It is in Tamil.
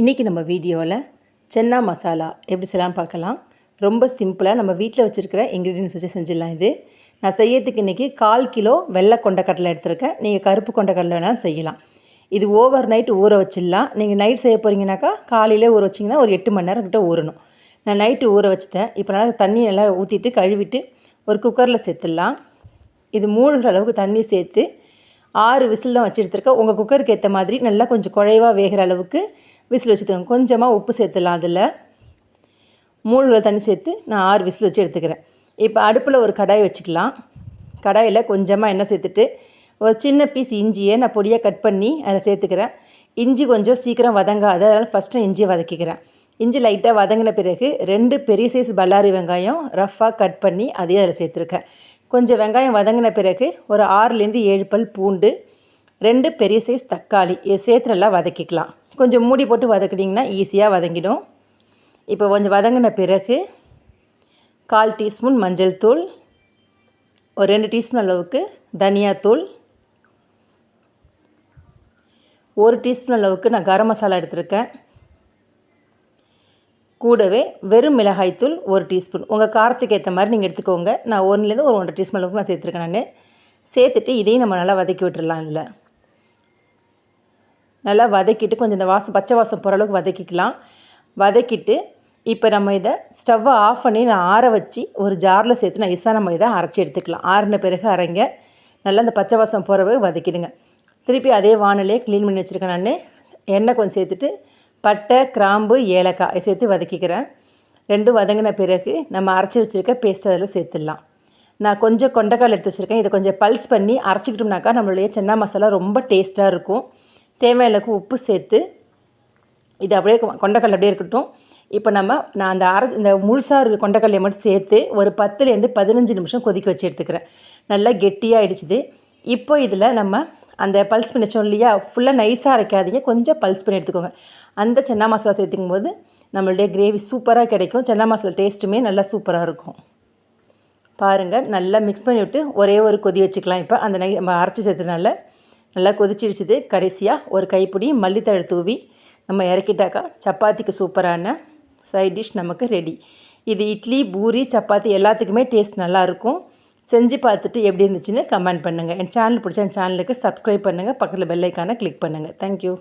இன்றைக்கி நம்ம வீடியோவில் சென்னா மசாலா எப்படி செய்யலாம்னு பார்க்கலாம். ரொம்ப சிம்பிளாக நம்ம வீட்டில் வச்சுருக்கிற இன்க்ரீடியன்ஸ் வச்சு செஞ்சிடலாம் இது. நான் செய்யறதுக்கு இன்றைக்கி கால் கிலோ வெள்ளை கொண்டக்கடலை எடுத்திருக்கேன். நீங்கள் கருப்பு கொண்டக்கடலை வேணாலும் செய்யலாம். இது ஓவர் நைட் ஊற வச்சிடலாம். நீங்கள் நைட் செய்ய போகிறீங்கனாக்கா காலையிலே ஊற வச்சிங்கன்னா ஒரு எட்டு மணி நேரம் கிட்ட ஊறணும். நான் நைட்டு ஊற வச்சுட்டேன். இப்போ நல்லா தண்ணி நல்லா ஊற்றிட்டு கழுவிட்டு ஒரு குக்கரில் சேர்த்துடலாம். இது மூழ்கிற அளவுக்கு தண்ணி சேர்த்து ஆறு விசில் தான் வச்சு எடுத்துருக்கேன். உங்கள் குக்கருக்கு ஏற்ற மாதிரி நல்லா கொஞ்சம் குழைவாக வேகிற அளவுக்கு விசில் வச்சுக்கோங்க. கொஞ்சமாக உப்பு சேர்த்துலாம் அதில். மூழ்கிற தண்ணி சேர்த்து நான் ஆறு விசில் வச்சு எடுத்துக்கிறேன். இப்போ அடுப்பில் ஒரு கடாய் வச்சுக்கலாம். கடாயில் கொஞ்சமாக எண்ணெய் சேர்த்துட்டு ஒரு சின்ன பீஸ் இஞ்சியை நான் பொடியாக கட் பண்ணி அதை சேர்த்துக்கிறேன். இஞ்சி கொஞ்சம் சீக்கிரம் வதங்காது அதனால் ஃபஸ்ட்டு இஞ்சியை வதக்கிக்கிறேன். இஞ்சி லைட்டாக வதங்கின பிறகு ரெண்டு பெரிய சைஸ் பல்லாரி வெங்காயம் ரஃப்பாக கட் பண்ணி அதையும் அதில் சேர்த்துருக்கேன். கொஞ்சம் வெங்காயம் வதங்கின பிறகு ஒரு ஆறுலேருந்து ஏழு பல் பூண்டு ரெண்டு பெரிய சைஸ் தக்காளி இதை சேர்த்து நல்லா வதக்கிக்கலாம். கொஞ்சம் மூடி போட்டு வதக்கிட்டிங்கன்னா ஈஸியாக வதங்கிடும். இப்போ கொஞ்சம் வதங்கின பிறகு கால் டீஸ்பூன் மஞ்சள் தூள் ஒரு ரெண்டு டீஸ்பூன் அளவுக்கு தனியாத்தூள் ஒரு டீஸ்பூன் அளவுக்கு நான் கரம் மசாலா எடுத்திருக்கேன். கூடவே வெறும் மிளகாய்த்தூள் ஒரு டீஸ்பூன். உங்கள் காரத்துக்கு ஏற்ற மாதிரி நீங்கள் எடுத்துக்கோங்க. நான் ஒன்றுலேருந்து ஒரு ஒன்றரை டீஸ்பூன் அளவுக்கு நான் சேர்த்துருக்கேன் நான். சேர்த்துட்டு இதையும் நம்ம நல்லா வதக்கி விட்டுடலாம் இதில். நல்லா வதக்கிட்டு கொஞ்சம் இந்த வாசம் பச்சை வாசம் போகிற அளவுக்கு வதக்கிக்கலாம். வதக்கிட்டு இப்போ நம்ம இதை ஸ்டவ்வை ஆஃப் பண்ணி நான் ஆற வச்சு ஒரு ஜாரில் சேர்த்து நான் நம்ம இதை அரைச்சி எடுத்துக்கலாம். ஆறின பிறகு அரைங்க. நல்லா இந்த பச்சை வாசம் போகிற பிறகு வதக்கிடுங்க. திருப்பி அதே வானிலையே க்ளீன் பண்ணி வச்சுருக்கேன் நான். எண்ணெய் கொஞ்சம் சேர்த்துட்டு பட்டை கிராம்பு ஏலக்காய் சேர்த்து வதக்கிக்கிறேன். ரெண்டும் வதங்கின பிறகு நம்ம அரைச்சி வச்சுருக்க பேஸ்ட் அதில் சேர்த்துடலாம். நான் கொஞ்சம் கொண்டைக்கால் எடுத்து வச்சுருக்கேன். இதை கொஞ்சம் பல்ஸ் பண்ணி அரைச்சிக்கிட்டோம்னாக்கா நம்மளுடைய சென்னா மசாலா ரொம்ப டேஸ்ட்டாக இருக்கும். தேவையான உப்பு சேர்த்து இது அப்படியே கொண்டைக்கடலை அப்படியே இருக்கட்டும். இப்போ நம்ம நான் அந்த அரை இந்த முழுசாக இருக்க கொண்டைக்கடலையை மட்டும் சேர்த்து ஒரு பத்துலேருந்து பதினஞ்சு நிமிஷம் கொதிக்க வச்சு எடுத்துக்கிறேன். நல்லா கெட்டியாக ஆகிடுச்சிது இப்போ இதில் நம்ம அந்த பல்ஸ் பண்ணி இல்லையா ஃபுல்லாக நைஸாக அரைக்காதீங்க. கொஞ்சம் பல்ஸ் பண்ணி எடுத்துக்கோங்க. அந்த சென்னா மசாலா சேர்த்துக்கும் போது நம்மளுடைய கிரேவி சூப்பராக கிடைக்கும். சென்னா மசாலா டேஸ்ட்டுமே நல்லா சூப்பராக இருக்கும். பாருங்கள் நல்லா மிக்ஸ் பண்ணி விட்டு ஒரே ஒரு கொதி வச்சுக்கலாம். இப்போ அந்த நை நம்ம அரைச்சி சேர்த்துனால நல்லா கொதிச்சிடுச்சுது கடைசியாக ஒரு கைப்பிடி மல்லித்தழை தூவி நம்ம இறக்கிட்டாக்கா சப்பாத்திக்கு சூப்பரான சைட் டிஷ் நமக்கு ரெடி இது இட்லி பூரி சப்பாத்தி எல்லாத்துக்குமே டேஸ்ட் நல்லாயிருக்கும் செஞ்சு பார்த்துட்டு எப்படி இருந்துச்சுன்னு கமெண்ட் பண்ணுங்கள் என் சேனல் பிடிச்ச என் சேனலுக்கு சப்ஸ்கிரைப் பண்ணுங்கள் பக்கத்தில் பெல்லைக்கான கிளிக் பண்ணுங்கள் தேங்க்யூ